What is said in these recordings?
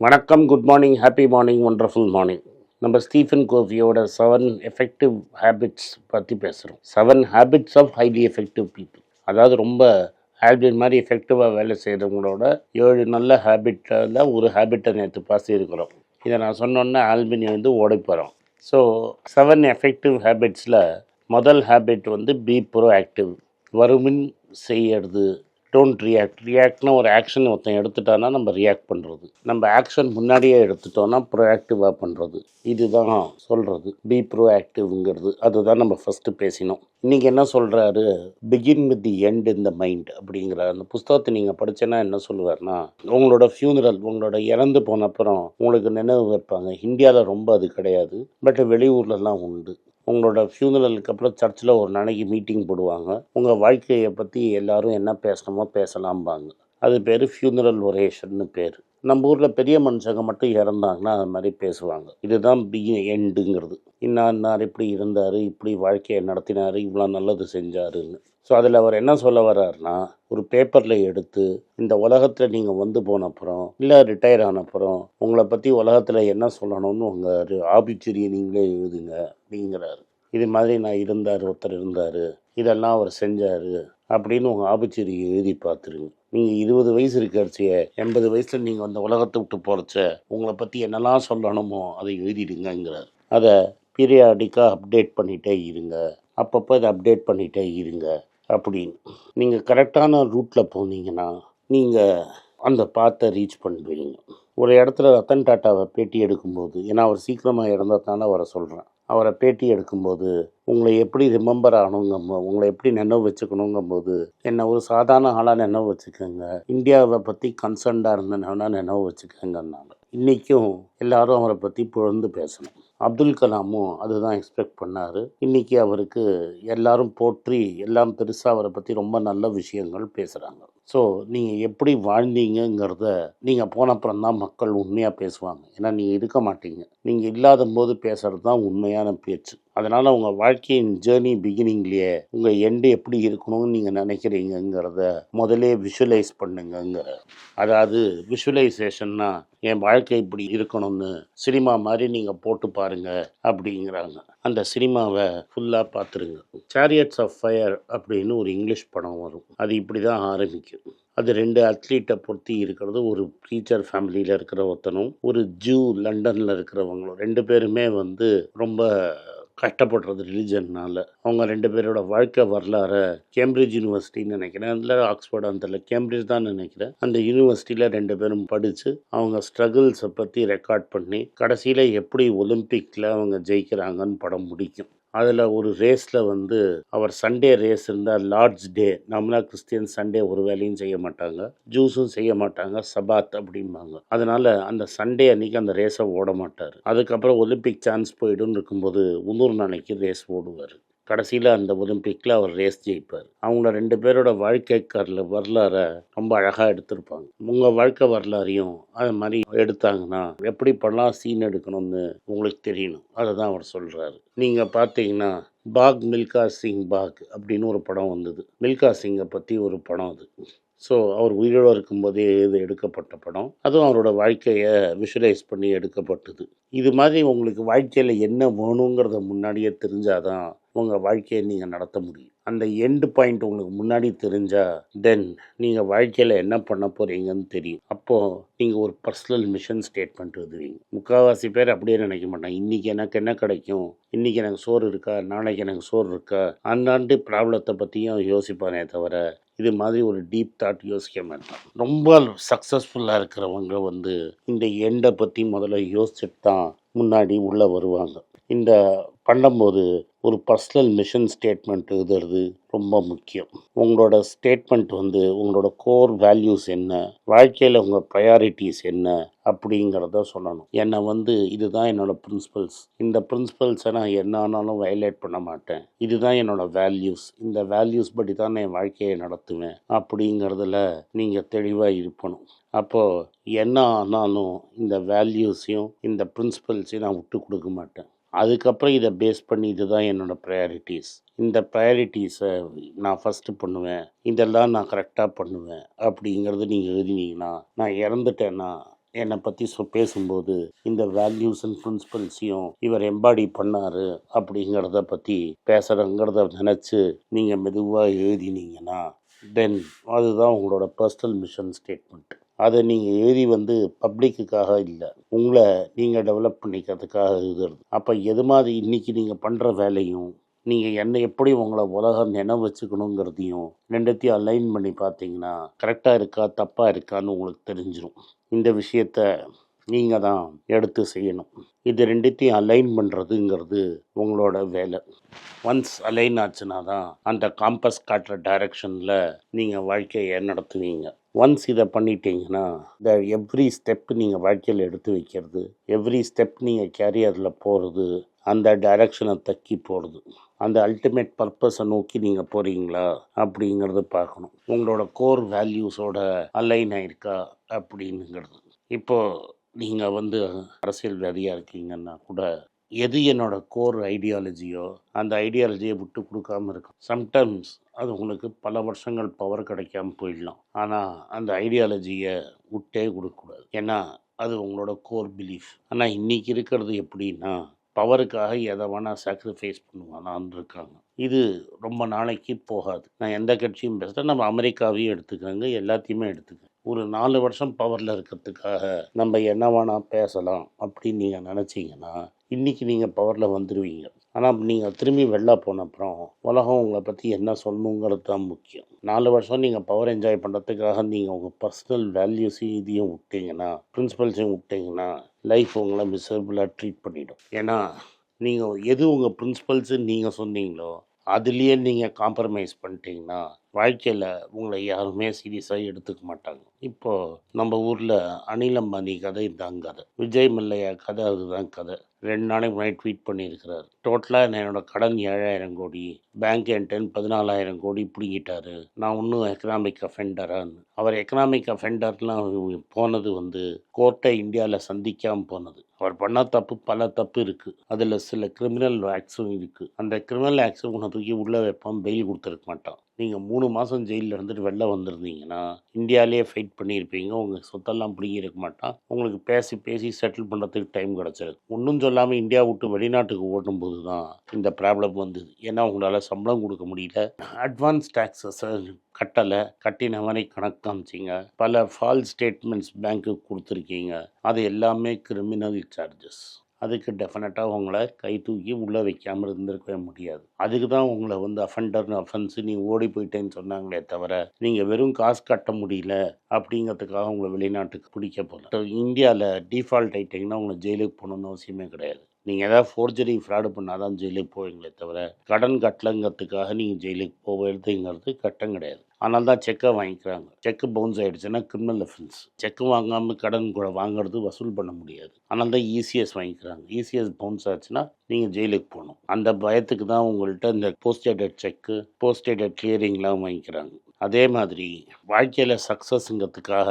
வணக்கம் good morning happy morning wonderful morning நம்ம Stephen கோஃபியோட செவன் எஃபெக்டிவ் ஹேபிட்ஸ் பற்றி பேசுகிறோம் seven habits of highly effective people அதாவது ரொம்ப ஹேபிட் மாதிரி எஃபெக்டிவாக வேலை செய்கிறவங்களோட ஏழு நல்ல ஹேபிட்டில் ஒரு ஹேபிட்டை நேற்று பாசியிருக்கிறோம் இதை நான் சொன்னோன்னே ஆல்பினி வந்து ஓடி போகிறோம் ஸோ செவன் எஃபெக்டிவ் ஹேபிட்ஸில் முதல் ஹேபிட் வந்து பி ப்ரோ ஆக்டிவ் வருமின் செய்யறது டோன்ட் ரியாக்ட் ரியாக்ட்னா ஒரு ஆக்ஷன் ஒருத்தன் எடுத்துட்டானா நம்ம ரியாக்ட் பண்ணுறது நம்ம ஆக்ஷன் முன்னாடியே எடுத்துட்டோன்னா ப்ரோஆக்டிவாக பண்ணுறது இதுதான் சொல்கிறது பி ப்ரோஆக்டிவ்ங்கிறது அதுதான் நம்ம ஃபஸ்ட்டு பேசினோம். இன்றைக்கி என்ன சொல்கிறாரு begin with the end in the mind அப்படிங்கிற அந்த புஸ்தகத்தை நீங்கள் படிச்சேன்னா என்ன சொல்லுவார்னா உங்களோட ஃபியூனரல் உங்களோட இறந்து போன அப்புறம் உங்களுக்கு நினைவு வைப்பாங்க. இந்தியாவில் ரொம்ப அது கிடையாது. பட் வெளியூர்லலாம் உண்டு. உங்களோட ஃபியூனரலுக்கு அப்புறம் சர்ச்சில் ஒரு நாளைக்கு மீட்டிங் போடுவாங்க. உங்கள் வாழ்க்கையை பற்றி எல்லாரும் என்ன பேசணுமோ பேசலாம்பாங்க. அது பேர் ஃபியூனரல் ஒரேஷன்னு பேர். நம்ம ஊரில் பெரிய மனுஷங்க மட்டும் இறந்தாங்கன்னா அது மாதிரி பேசுவாங்க. இதுதான் பி எண்டுங்கிறது இன்னார் இன்னார் இப்படி இருந்தார் இப்படி வாழ்க்கையை நடத்தினார் இவ்வளோ நல்லது செஞ்சாருன்னு. ஸோ அதில் அவர் என்ன சொல்ல வர்றாருன்னா ஒரு பேப்பரில் எடுத்து இந்த உலகத்தில் நீங்கள் வந்து போன அப்புறம் இல்லை ரிட்டையர் ஆன அப்புறம் உங்களை பற்றி உலகத்தில் என்ன சொல்லணும்னு உங்கள் ஆபிச்சுரியை நீங்களே எழுதுங்க அப்படிங்கிறாரு. இது மாதிரி நான் இருந்தார் ஒருத்தர் இருந்தார் இதெல்லாம் அவர் செஞ்சார் அப்படின்னு உங்கள் ஆபிச்சரியை எழுதி பார்த்துருங்க. நீங்கள் இருபது வயசு இருக்கிறச்சிய எண்பது வயசில் நீங்கள் அந்த உலகத்தை விட்டு போகிறச்ச உங்களை பற்றி என்னெல்லாம் சொல்லணுமோ அதை எழுதிடுங்கங்கிறார். அதை பீரியாடிக்காக அப்டேட் பண்ணிகிட்டே இருங்க. அப்பப்போ இதை அப்டேட் பண்ணிகிட்டே இருங்க. அப்படின்னு. நீங்கள் கரெக்டான ரூட்டில் போனீங்கன்னா நீங்கள் அந்த பாத்தை ரீச் பண்ணுவீங்க ஒரு இடத்துல ரத்தன் டாட்டாவை பேட்டி எடுக்கும்போது ஏன்னா அவர் சீக்கிரமாக இறந்ததுனால அவரை சொல்கிறேன் அவரை பேட்டி எடுக்கும்போது உங்களை எப்படி ரிமெம்பர் ஆகணுங்கும் உங்களை எப்படி நினைவு வச்சுக்கணுங்கும்போது என்னை ஒரு சாதாரண ஆளாக நினைவு வச்சுக்கோங்க. இந்தியாவை பற்றி கன்சர்ன்டாக இருந்தேன்னா நினைவு வச்சுக்கோங்கன்னாங்க. இன்றைக்கும் எல்லாரும் அவரை பற்றி புகழ்ந்து பேசணும். அப்துல் கலாமும் அதுதான் எக்ஸ்பெக்ட் பண்ணார். இன்றைக்கி அவருக்கு எல்லாரும் போற்றி எல்லாம் பெருசாக அவரை பற்றி ரொம்ப நல்ல விஷயங்கள் பேசுகிறாங்க ஸோ நீங்கள் எப்படி வாழ்ந்தீங்கங்கிறத நீங்கள் போனப்புறம் தான் மக்கள் உண்மையாக பேசுவாங்க. ஏன்னா நீங்கள் இருக்க மாட்டீங்க. நீங்கள் இல்லாத போது பேசுகிறது தான் உண்மையான பேச்சு. அதனால் உங்கள் வாழ்க்கையின் ஜேர்னி பிகினிங்லேயே உங்கள் எண்டு எப்படி இருக்கணும்னு நீங்கள் நினைக்கிறீங்கங்கிறத முதலே விஷுவலைஸ் பண்ணுங்கங்கிற அதாவது விஷுவலைசேஷன்னா என் வாழ்க்கை இப்படி இருக்கணும்னு சினிமா மாதிரி நீங்கள் போட்டு பாருங்கள் அப்படிங்கிறாங்க. அந்த சினிமாவை ஃபுல்லாக பார்த்துருங்க. சேரியட்ஸ் ஆஃப் ஃபயர் அப்படின்னு ஒரு இங்கிலீஷ் படம் வரும். அது இப்படி தான் ஆரம்பிக்கும் அது ரெண்டு அத்லீட்டை பொருத்தி இருக்கிறது. ஒரு டீச்சர் ஃபேமிலியில் இருக்கிற ஒருத்தனும் ஒரு ஜூ லண்டனில் இருக்கிறவங்களும். ரெண்டு பேருமே வந்து ரொம்ப கஷ்டப்படுறது ரிலிஜன்னால் அவங்க ரெண்டு பேரோட வாழ்க்கை வரலாறு கேம்பிரிட்ஜ் யூனிவர்சிட்டின்னு நினைக்கிறேன். அதில் ஆக்ஸ்ஃபோர்ட் அந்த கேம்பிரிட்ஜ் தான் நினைக்கிறேன். அந்த யூனிவர்சிட்டியில் ரெண்டு பேரும் படித்து அவங்க ஸ்ட்ரகிள்ஸை பற்றி ரெக்கார்ட் பண்ணி கடைசியில் எப்படி ஒலிம்பிக்கில் அவங்க ஜெயிக்கிறாங்கன்னு படம் முடிக்கும். அதில் ஒரு ரேஸில் வந்து அவர் சண்டே ரேஸ் இருந்தால் லார்ட்ஸ் டே நம்மளா கிறிஸ்டியன் சண்டே ஒரு வேலையும் செய்ய மாட்டாங்க. ஜூஸும் செய்ய மாட்டாங்க. சபாத் அப்படிம்பாங்க. அதனால் அந்த சண்டே அன்னைக்கு அந்த ரேஸை ஓட மாட்டார். அதுக்கப்புறம் ஒலிம்பிக் சான்ஸ் போயிடும்னு இருக்கும்போது முந்நூறு நாளைக்கு ரேஸ் ஓடுவார். கடைசியில் அந்த ஒலிம்பிக்கில் அவர் ரேஸ் ஜெயிப்பார். அவங்கள ரெண்டு பேரோட வாழ்க்கை கரில் வரலாறை ரொம்ப அழகாக எடுத்திருப்பாங்க. உங்கள் வாழ்க்கை வரலாறையும் அது மாதிரி எடுத்தாங்கன்னா எப்படி பண்ணலாம் சீன் எடுக்கணும்னு உங்களுக்கு தெரியணும். அதை தான் அவர் சொல்கிறாரு நீங்கள் பார்த்தீங்கன்னா பாக் மில்கா சிங் பாக் அப்படின்னு ஒரு படம் வந்தது. மில்கா சிங்கை பற்றி ஒரு படம் அது. ஸோ அவர் உயிரோடு இருக்கும்போதே இது எடுக்கப்பட்ட படம். அதுவும் அவரோட வாழ்க்கையை விஷுவலைஸ் பண்ணி எடுக்கப்பட்டது. இது மாதிரி உங்களுக்கு வாழ்க்கையில் என்ன வேணுங்கிறத முன்னாடியே தெரிஞ்சால் தான் உங்கள் வாழ்க்கையை நீங்கள் நடத்த முடியும். அந்த எண்டு பாயிண்ட் உங்களுக்கு முன்னாடி தெரிஞ்சால் தென் நீங்கள் வாழ்க்கையில் என்ன பண்ண போகிறீங்கன்னு தெரியும். அப்போது நீங்கள் ஒரு பர்சனல் மிஷன் ஸ்டேட்மெண்ட் எழுதுவீங்க. முக்கால்வாசி பேர் அப்படியே நினைக்க மாட்டாங்க. இன்றைக்கி எனக்கு என்ன கிடைக்கும்? இன்றைக்கி எனக்கு சோறு இருக்கா? நாளைக்கு எனக்கு சோறு இருக்கா? அந்தாண்டு ப்ராப்ளத்தை பற்றியும் யோசிப்பானே தவிர இது மாதிரி ஒரு டீப் தாட் யோசிக்க மாட்டான் ரொம்ப சக்ஸஸ்ஃபுல்லாக இருக்கிறவங்க வந்து இந்த எண்டை பற்றி முதல்ல யோசிச்சுட்டு தான் முன்னாடி உள்ளே வருவாங்க. இந்த பண்ணும்போது ஒரு பர்சனல் மிஷன் ஸ்டேட்மெண்ட் எழுதுறது ரொம்ப முக்கியம். உங்களோட ஸ்டேட்மெண்ட் வந்து உங்களோட கோர் வேல்யூஸ் என்ன? வாழ்க்கையில் உங்கள் ப்ரையாரிட்டிஸ் என்ன? அப்படிங்கிறத சொல்லணும். என்னை வந்து இதுதான் என்னோட பிரின்சிபல்ஸ் இந்த பிரின்சிபல்ஸை நான் என்ன ஆனாலும் வயலேட் பண்ண மாட்டேன். இதுதான் என்னோட வேல்யூஸ் இந்த வேல்யூஸ் படி தான் நான் என் வாழ்க்கையை நடத்துவேன். அப்படிங்கிறதுல நீங்கள் தெளிவாக இருக்கணும். அப்போது என்ன ஆனாலும் இந்த வேல்யூஸையும் இந்த பிரின்சிபல்ஸையும் நான் விட்டு கொடுக்க மாட்டேன். அதுக்கப்புறம் இதை பேஸ் பண்ணி இதுதான் என்னோட ப்ரையாரிட்டிஸ். இந்த ப்ரையாரிட்டிஸை நான் ஃபஸ்ட்டு பண்ணுவேன். இதெல்லாம் நான் கரெக்டாக பண்ணுவேன் அப்படிங்கிறது நீங்கள் எழுதினீங்கன்னா நான் இறந்துட்டேன்னா என்னை பற்றி சொ பேசும்போது இந்த வேல்யூஸ் அண்ட் பிரின்சிபல்ஸையும் இவர் எம்பாடி பண்ணார் அப்படிங்கிறத பற்றி பேசுகிறங்கிறத நினச்சி நீங்கள் மெதுவாக எழுதினீங்கன்னா தென் அதுதான் உங்களோட பர்சனல் மிஷன் ஸ்டேட்மெண்ட் அதை நீங்கள் எழுதி வந்து பப்ளிக்குக்காக இல்லை. உங்களை நீங்கள் டெவலப் பண்ணிக்கிறதுக்காக எழுதுறது. அப்போ எது மாதிரி இன்றைக்கி நீங்கள் பண்ணுற வேலையும் நீங்கள் என்ன எப்படி உங்களை உலகம் நினைவு வச்சுக்கணுங்கிறதையும் ரெண்டுத்தையும் அலைன் பண்ணி பார்த்தீங்கன்னா கரெக்டாக இருக்கா தப்பாக இருக்கான்னு உங்களுக்கு தெரிஞ்சிடும் இந்த விஷயத்த நீங்கள் தான் எடுத்து செய்யணும். இது ரெண்டுத்தையும் அலைன் பண்ணுறதுங்கிறது உங்களோட வேலை. ஒன்ஸ் அலைன் ஆச்சுன்னா தான் அந்த காம்பஸ் காட்டுற டைரக்ஷனில் நீங்கள் வாழ்க்கையை நடத்துவீங்க. ஒன்ஸ் இதை பண்ணிட்டீங்கன்னா இந்த எவ்ரி ஸ்டெப் நீங்கள் வாழ்க்கையில் எடுத்து வைக்கிறது எவ்ரி ஸ்டெப் நீங்கள் கேரியரில் போகிறது அந்த டைரக்ஷனை தக்கி போகிறது அந்த அல்டிமேட் பர்பஸை நோக்கி நீங்கள் போகிறீங்களா அப்படிங்கிறத பார்க்கணும். உங்களோட கோர் வேல்யூஸோட அலைன் ஆயிருக்கா அப்படின்னுங்கிறது. இப்போது நீங்கள் வந்து அரசியல்வாதியாக இருக்கீங்கன்னா கூட எது என்னோட கோர் ஐடியாலஜியோ அந்த ஐடியாலஜியை விட்டு கொடுக்காம இருக்கும் சம்டைம்ஸ் அது உங்களுக்கு பல வருஷங்கள் பவர் கிடைக்காம போயிடலாம். ஆனால் அந்த ஐடியாலஜியை விட்டே கொடுக்கக்கூடாது. ஏன்னா அது உங்களோட கோர் பிலீஃப் ஆனால் இன்றைக்கி இருக்கிறது எப்படின்னா பவருக்காக எதை வேணால் சாக்ரிஃபைஸ் பண்ணுவானான்னு இருக்காங்க. இது ரொம்ப நாளைக்கு போகாது. நான் எந்த கட்சியும் பேசுகிறேன் நம்ம அமெரிக்காவையும் எடுத்துக்கோங்க. எல்லாத்தையுமே எடுத்துக்கோங்க. ஒரு நாலு வருஷம் பவரில் இருக்கிறதுக்காக நம்ம என்ன வேணால் பேசலாம் அப்படின்னு நீங்கள் நினச்சிங்கன்னா இன்றைக்கி நீங்கள் பவரில் வந்துடுவீங்க ஆனால் நீங்கள் திரும்பி வெளில போன அப்புறம் உலகம் உங்களை பற்றி என்ன சொல்லணுங்கிறது தான் முக்கியம். நாலு வருஷம் நீங்கள் பவர் என்ஜாய் பண்ணுறதுக்காக நீங்கள் உங்கள் பர்சனல் வேல்யூஸையும் இதையும் விட்டீங்கன்னா பிரின்சிபல்ஸையும் விட்டீங்கன்னா லைஃப் உங்களை மிசரபுளாக ட்ரீட் பண்ணிவிடும் ஏன்னா நீங்கள் எது உங்கள் பிரின்சிபல்ஸுன்னு நீங்கள் சொன்னீங்களோ அதுலேயே நீங்கள் காம்ப்ரமைஸ் பண்ணிட்டீங்கன்னா வாழ்க்கையில் உங்களை யாருமே சீரியஸாக எடுத்துக்க மாட்டாங்க. இப்போது நம்ம ஊரில் அனில் கதை இதுதான் கதை. விஜய் மல்லையா கதை அதுதான் கதை. ரெண்டு நாளைக்கு முன்னாடி ட்வீட் பண்ணியிருக்கிறார். டோட்டலாக என்னோட கடன் ஏழாயிரம் கோடி பேங்க் என்டன் பதினாலாயிரம் கோடி பிடிங்கிட்டாரு. நான் இன்னும் எக்கனாமிக் அஃபெண்டரான்னு அவர் எக்கனாமிக் அஃபெண்டர்லாம் போனது வந்து கோர்ட்டை இந்தியாவில் சந்திக்காமல் போனது. அவர் பண்ண தப்பு பல தப்பு இருக்குது அதில் சில கிரிமினல் ஆக்ட்ஸும் இருக்குது அந்த கிரிமினல் ஆக்ட்ஸும் உன்னை தூக்கி உள்ளே வைப்பான் பெயில் கொடுத்துருக்க மாட்டான். நீங்கள் மூணு மாதம் ஜெயிலில் இருந்துட்டு வெளில வந்திருந்தீங்கன்னா இந்தியாவிலே ஃபைட் பண்ணியிருப்பீங்க. உங்கள் சொத்தெல்லாம் பிடிங்கிருக்க மாட்டான். உங்களுக்கு பேசி பேசி செட்டில் பண்ணுறதுக்கு டைம் கிடச்சிருக்கு ஒன்றும் சொல்லாமல் இந்தியா விட்டு வெளிநாட்டுக்கு ஓட்டும்போது தான் இந்த ப்ராப்ளம் வந்தது. ஏன்னா உங்களால் சம்பளம் கொடுக்க முடியல. அட்வான்ஸ் டேக்ஸஸை கட்டலை. கட்டின மாதிரி கணக்கு காமிச்சிங்க. பல ஃபால் ஸ்டேட்மெண்ட்ஸ் பேங்க்குக்கு கொடுத்துருக்கீங்க. அது எல்லாமே கிரிமினல் சார்ஜஸ் அதுக்கு டெஃபினட்டாக உங்களை கை தூக்கி உள்ளே வைக்காமல் இருந்திருக்கவே முடியாது. அதுக்கு தான் உங்களை வந்து அஃபண்டர்னு அஃபென்ஸு நீ ஓடி போயிட்டேன்னு சொன்னாங்களே தவிர நீங்கள் வெறும் காசு கட்ட முடியல அப்படிங்கிறதுக்காக உங்களை வெளிநாட்டுக்கு பிடிக்க போகல இந்தியாவில் டிஃபால்ட் ஆகிட்டிங்கன்னா உங்களை ஜெயிலுக்கு போகணுன்னு அவசியமே கிடையாது. நீங்கள் ஏதாவது ஃபோர்ஜரி ஃப்ராடு பண்ணால் தான் ஜெயிலுக்கு போவீங்களே தவிர கடன் கட்டலங்கிறதுக்காக நீங்கள் ஜெயிலுக்கு போவதுங்கிறது கட்டம் கிடையாது. ஆனால் தான் செக்கை வாங்கிக்கிறாங்க. செக்கு பவுன்ஸ் ஆகிடுச்சுன்னா கிரிமினல் அஃபென்ஸ் செக்கு வாங்காமல் கடன் கூட வாங்குறது வசூல் பண்ண முடியாது. ஆனால் தான் இசிஎஸ் வாங்கிக்கிறாங்க. இசிஎஸ் பவுன்ஸ் ஆச்சுன்னா நீங்கள் ஜெயிலுக்கு போகணும். அந்த பயத்துக்கு தான் உங்கள்கிட்ட இந்த போஸ்டேட்டட் செக்கு போஸ்டேட்டட் கிளியரிங்லாம் வாங்கிக்கிறாங்க. அதே மாதிரி வாழ்க்கையில் சக்ஸஸ்ங்கிறதுக்காக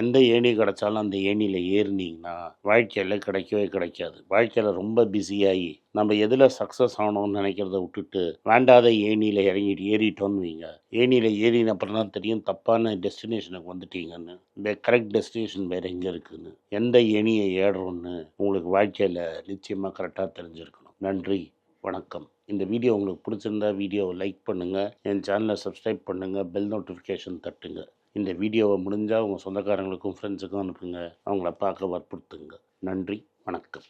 எந்த ஏணி கிடைச்சாலும் அந்த ஏணியில் ஏறினீங்கன்னா வாழ்க்கையில் கிடைக்கவே கிடைக்காது. வாழ்க்கையில் ரொம்ப பிஸியாகி நம்ம எதில் சக்ஸஸ் ஆகணும்னு நினைக்கிறத விட்டுட்டு வேண்டாத ஏணியில் இறங்கிட்டு ஏறிட்டோன்னு வைங்க. ஏணியில் ஏறின அப்புறம் தான் தெரியும் தப்பான டெஸ்டினேஷனுக்கு வந்துட்டீங்கன்னு. இந்த கரெக்ட் டெஸ்டினேஷன் வேறு எங்கே இருக்குதுன்னு எந்த ஏணியை ஏறுறோன்னு உங்களுக்கு வாழ்க்கையில் நிச்சயமாக கரெக்டாக தெரிஞ்சிருக்கணும். நன்றி. வணக்கம். இந்த வீடியோ உங்களுக்கு பிடிச்சிருந்தா வீடியோவை லைக் பண்ணுங்கள் என் சேனலை சப்ஸ்கிரைப் பண்ணுங்கள் பெல் நோட்டிஃபிகேஷன் தட்டுங்க. இந்த வீடியோவை முடிஞ்சால் உங்கள் சொந்தக்காரங்களுக்கும் ஃப்ரெண்ட்ஸுக்கும் அனுப்புங்க. அவங்கள பார்க்க வற்புறுத்துங்க. நன்றி வணக்கம்.